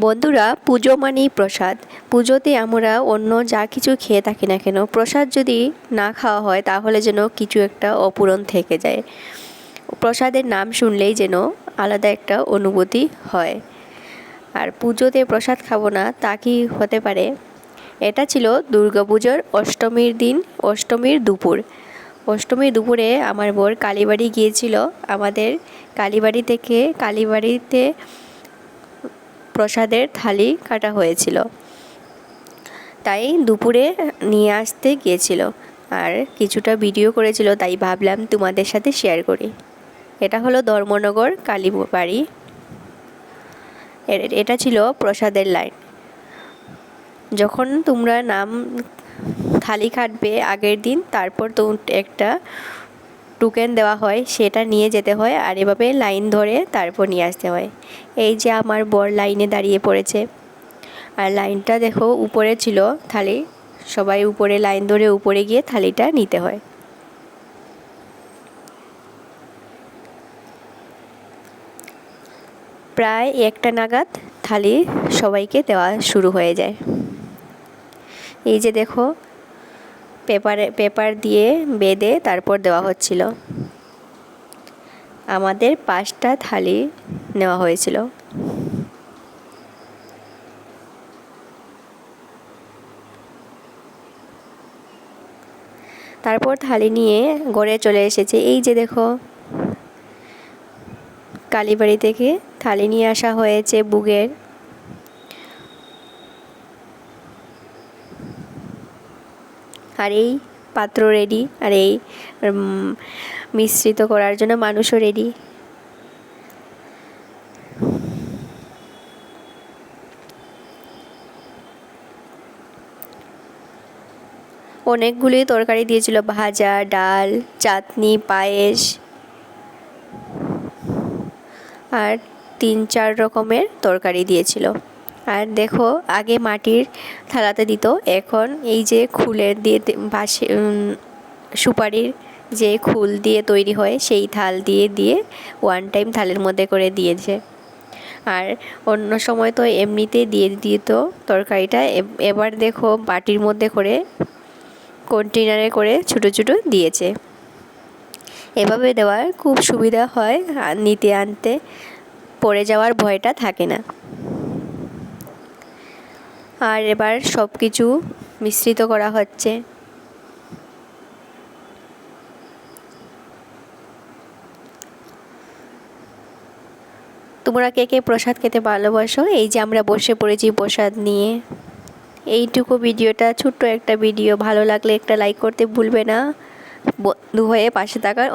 বন্ধুরা, পুজো মানেই প্রসাদ। পুজোতে আমরা অন্য যা কিছু খেয়ে থাকি না কেন, প্রসাদ যদি না খাওয়া হয় তাহলে যেন কিছু একটা অপূরণ থেকে যায়। প্রসাদের নাম শুনলেই যেন আলাদা একটা অনুভূতি হয়। আর পুজোতে প্রসাদ খাব না তা কি হতে পারে? এটা ছিল দুর্গাপুজোর অষ্টমীর দিন, অষ্টমীর দুপুর। অষ্টমীর দুপুরে আমার বোর কালীবাড়ি গিয়েছিল। আমাদের কালীবাড়ি থেকে কালীবাড়িতে প্রসাদের থালি কাটা হয়েছিল। তাই দুপুরে নিয়ে আসতে গিয়েছিল আর কিছুটা ভিডিও করেছিল, তাই ভাবলাম তোমাদের সাথে শেয়ার করি। এটা হলো ধর্মনগর কালী বাড়ি এটা ছিল প্রসাদের লাইন যখন তোমরা নাম, থালি কাটবে আগের দিন, তারপর তো একটা টোকেন দেওয়া হয়, সেটা নিয়ে যেতে হয় আর এভাবে লাইন ধরে তারপর নিয়ে আসতে হয়। এই যে আমার বর লাইনে দাঁড়িয়ে পড়েছে। আর লাইনটা দেখো উপরে ছিল থালি। সবাই উপরে লাইন ধরে উপরে গিয়ে থালিটা নিতে হয়। প্রায় একটা নাগাদ থালি সবাইকে দেওয়া শুরু হয়ে যায়। এই যে দেখো পেপারে, পেপার দিয়ে বেঁধে তারপর দেওয়া হচ্ছিল। আমাদের পাঁচটা থালি নেওয়া হয়েছিল। তারপর থালি নিয়ে গড়ে চলে এসেছে। এই যে দেখো, কালীবাড়ি থেকে থালি নিয়ে আসা হয়েছে বুগের। আর এই পাত্র রেডি আর এই মিশ্রিত করার জন্য মানুষও রেডি অনেকগুলি তরকারি দিয়েছিল, ভাজা, ডাল, চাটনি, পায়েস, আর তিন চার রকমের তরকারি দিয়েছিল। আর দেখো, আগে মাটির থালাতে দিত। এখন এই যে খুলের দিয়ে বাসে সুপারির যে খুল দিয়ে তৈরি হয়, সেই থাল দিয়ে দিয়ে ওয়ান টাইম থালের মধ্যে করে দিয়েছে। আর অন্য সময় তো এমনিতে দিয়ে দিত তরকারিটা। এবার দেখো বাটির মধ্যে করে কন্টেনারে করে ছোটো ছোটো দিয়েছে। এভাবে দেওয়ার খুব সুবিধা হয় নিতে আনতে। পড়ে যাওয়ার ভয়টা থাকে না। আর এবার সব কিছু মিশ্রিত করা হচ্ছে। তোমরা কে কে প্রসাদ খেতে ভালোবাসো? এই যে আমরা বসে পড়েছি প্রসাদ নিয়ে। এইটুকু ভিডিওটা, ছোট্ট একটা ভিডিও। ভালো লাগলে একটা লাইক করতে ভুলবে না। বন্ধু হয়ে পাশে থাকার